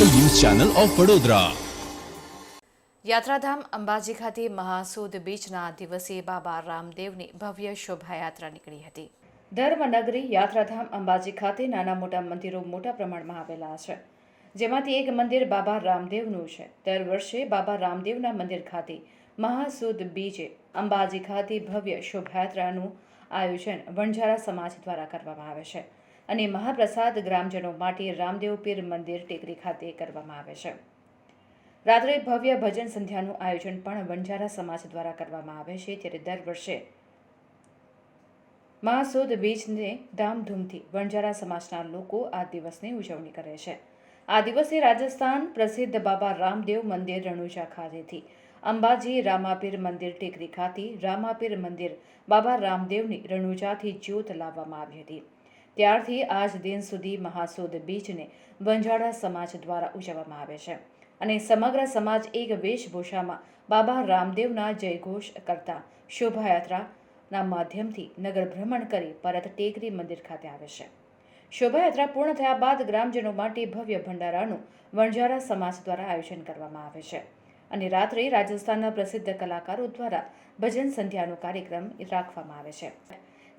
Channel of Vadodara. યાત્રાધામ અંબાજી ખાતે મહાસુદ બીચના દિવસે બાબા રામદેવની ભવ્ય શોભાયાત્રા નીકળી હતી. ધર્મનગરી યાત્રાધામ અંબાજી ખાતે નાના મોટા મંદિરો મોટા પ્રમાણમાં આવેલા છે. જેમાંથી એક મંદિર બાબા રામદેવનું છે. દર વર્ષે બાબા રામદેવના મંદિર ખાતે મહાસુદ બીજે અંબાજી ખાતે ભવ્ય શોભાયાત્રાનું આયોજન વણઝારા સમાજ દ્વારા કરવામાં આવે છે. અને મહાપ્રસાદ ગ્રામજનો માટે રામદેવ પીર મંદિર ટેકરી ખાતે કરવામાં આવે છે. રાત્રે ભવ્ય ભજન સંધ્યાનું આયોજન પણ વણઝારા સમાજ દ્વારા કરવામાં આવે છે ત્યારે દર વર્ષે મહાસુદ બીજને ધામધૂમથી વણઝારા સમાજના લોકો આ દિવસની ઉજવણી કરે છે. આ દિવસે રાજસ્થાન પ્રસિદ્ધ બાબા રામદેવ મંદિર રણુજા ખાતેથી અંબાજી રામાપીર મંદિર ટેકરી ખાતે રામાપીર મંદિર બાબા રામદેવની રણુજાથી જ્યોત લાવવામાં આવી હતી. ત્યારથી આજ દિન સુધી મહાસુદ બીજને વંજારા સમાજ દ્વારા ઉજવવામાં આવે છે અને સમગ્ર સમાજ એક વેશભૂષામાં બાબા રામદેવના જયઘોષ કરતા શોભાયાત્રાના માધ્યમથી નગર ભ્રમણ કરી પરત ટેકરી મંદિર ખાતે આવે છે. શોભાયાત્રા પૂર્ણ થયા બાદ ગ્રામજનો માટે ભવ્ય ભંડારાનું વણઝારા સમાજ દ્વારા આયોજન કરવામાં આવે છે અને રાત્રે રાજસ્થાનના પ્રસિદ્ધ કલાકારો દ્વારા ભજન સંધ્યાનો કાર્યક્રમ રાખવામાં આવે છે.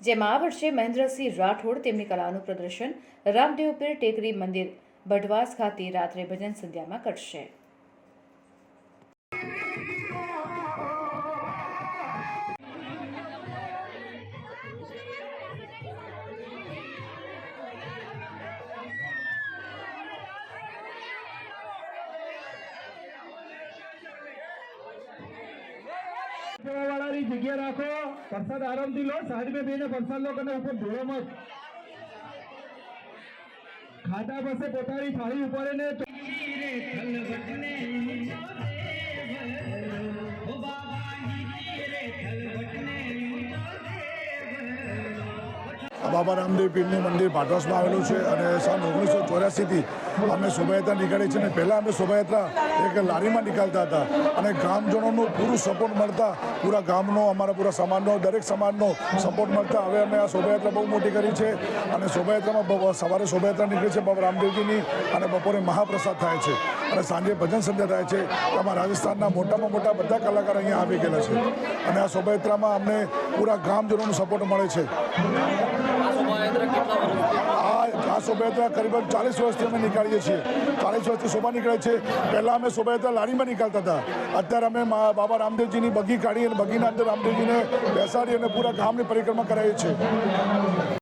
જેમાં આ વર્ષે મહેન્દ્રસિંહ રાઠોડ તેમની કલાનું પ્રદર્શન રામદેવપીર ટેકરી મંદિર બઢવાસ ખાતે રાત્રે ભજન સંધ્યામાં કરશે. વાળાની જગ્યા રાખો. પ્રસાદ આરામથી લો સાઈડમાં બેને પ્રસાદ લો અને ઉપર ધોળો મત. ખાતા પાસે પોતાની થાળી ઉપર બાબા રામદેવ પીરનું મંદિર પાટોસમાં આવેલું છે અને સન ઓગણીસો ચોર્યાસીથી અમે શોભાયાત્રા નીકળીએ છીએ અને પહેલાં અમે શોભાયાત્રા એક લારીમાં નીકળતા હતા. અને ગામજનોનું પૂરું સપોર્ટ મળતા, પૂરા ગામનો, અમારા પૂરા સમાજનો, દરેક સમાજનો સપોર્ટ મળતા. હવે અમે આ શોભાયાત્રા બહુ મોટી કરી છે અને શોભાયાત્રામાં સવારે શોભાયાત્રા નીકળી છે બાબા રામદેવજીની અને બપોરે મહાપ્રસાદ થાય છે. અને સાંજે ભજન સંધ્યા થાય છે. આમાં રાજસ્થાનના મોટામાં મોટા બધા કલાકાર અહીંયા આવી ગયેલા છે. અને આ શોભાયાત્રામાં અમને પૂરા ગામજનોનો સપોર્ટ મળે છે. આ આ શોભાયાત્રા કરીબન ચાલીસ વર્ષથી અમે નીકાળીએ છીએ. ચાલીસ વર્ષથી શોભા નીકળે છે. પહેલાં અમે શોભાયાત્રા લારીમાં નીકળતા હતા. અત્યારે અમે બાબા રામદેવજીની બગી કાઢી અને બગીના અંદર રામદેવજીને બેસાડી અને પૂરા ગામની પરિક્રમા કરાવીએ છીએ.